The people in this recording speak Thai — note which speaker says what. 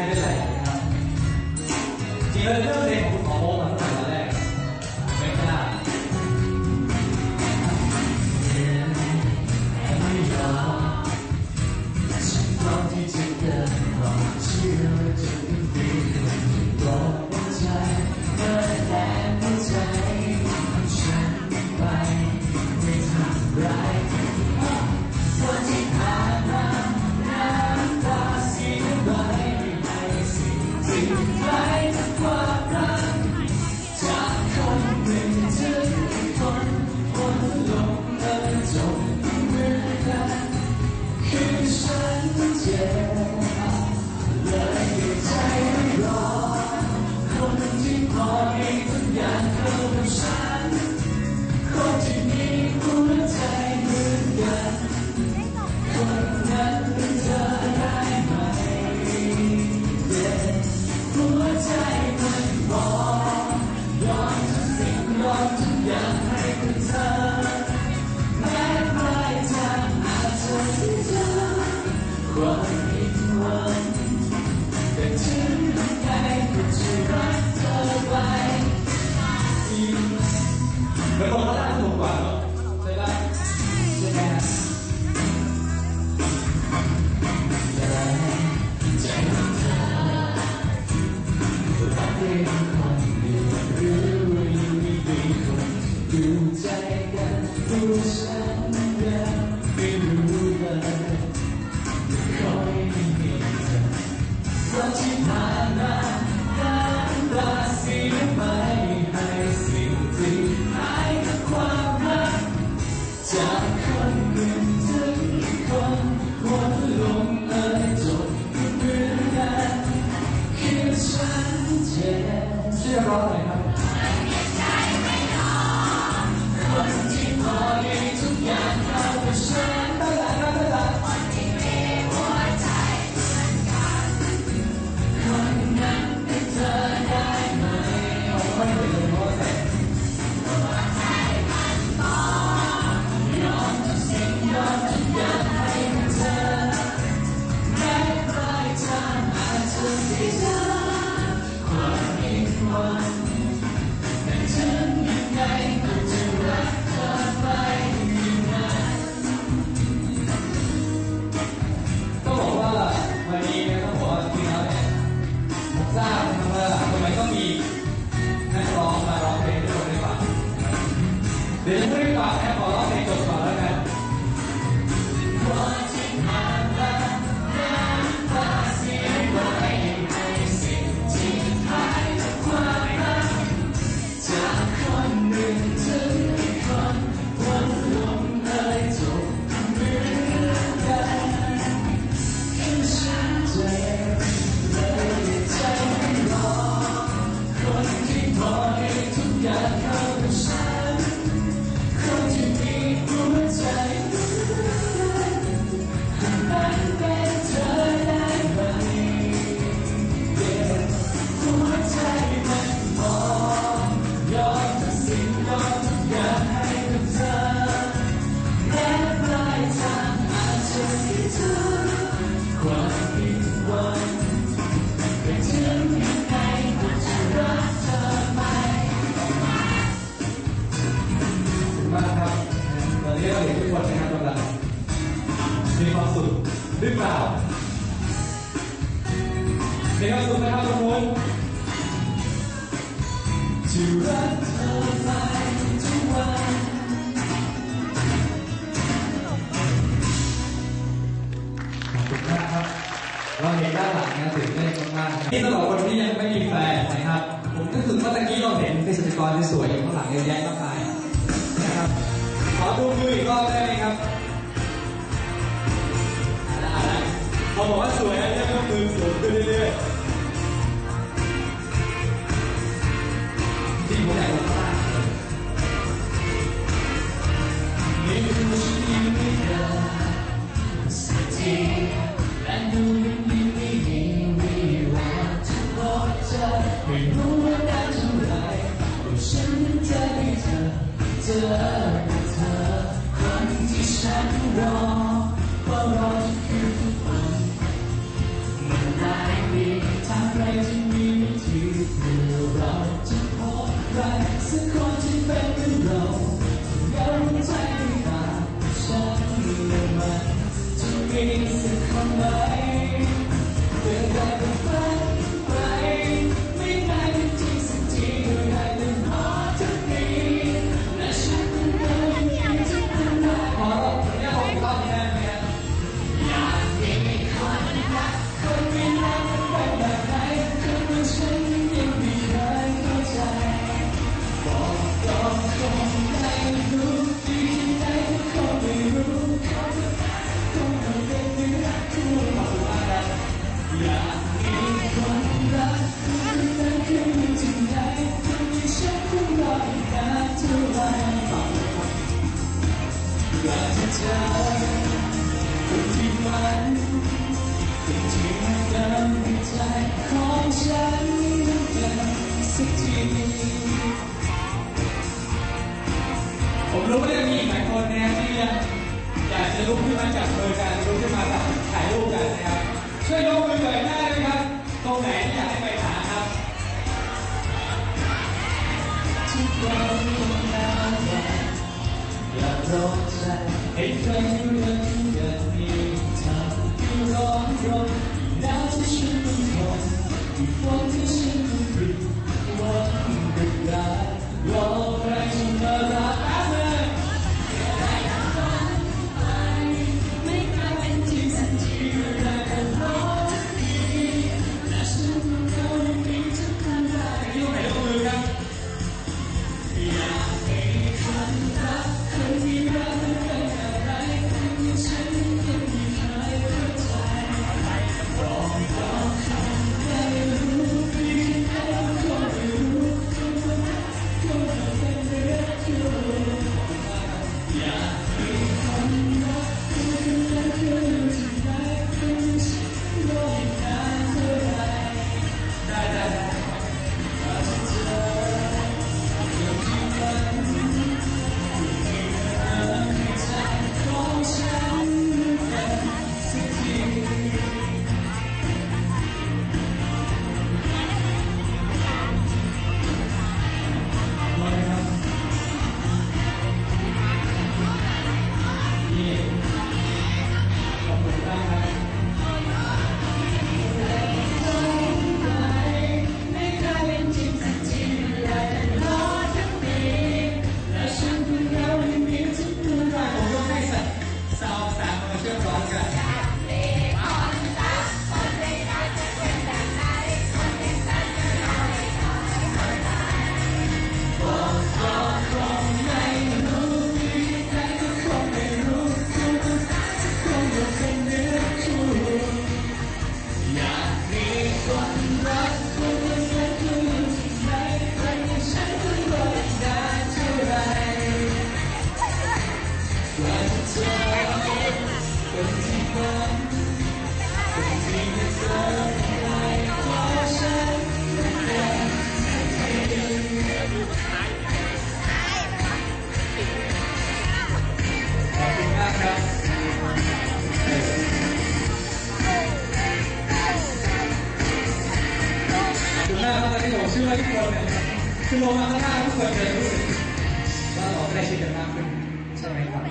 Speaker 1: めるたいっで、谢谢老板。啊，太好了。าก
Speaker 2: ที่สำหรับคนที่ยังไม่
Speaker 1: มีแฟ
Speaker 2: นนะ
Speaker 1: ครับ
Speaker 2: ผมก็คือเมื่อกี้เราเห็นเก
Speaker 1: ษตรกรที่สวยอยู่ข้างหลังเยอะแยะมากมายนะครับ ขอดูมืออีกรอบได้ไหมครับพอบอกว่าสวยแล้วก็มือสูงขึ้นเรื่อยๆที่ผมอยาก me.
Speaker 2: ผมรู้ว่ามีหลายคนนะที่อยากจะลุกขึ้นมาจับมือกันลุกขึ้มาแบบถ่ายรูปกันนะครับ ช่วยยกมือหน่อยได้ไหมครับตรงไหนที่อยากให้ไปหาครับ
Speaker 1: ทุกคน Ya, don't you're wrong, you're wrong, you're you're wrong, wrong, you're wrong, you're you're wrong, อว่าทุกคน
Speaker 2: คื
Speaker 1: อลงมาข้างหน้าทุกคนจะรู้
Speaker 2: สึกว่าเรา
Speaker 1: ใกล้ชิดกันมา
Speaker 2: กขึ้นใช่ไหมครับ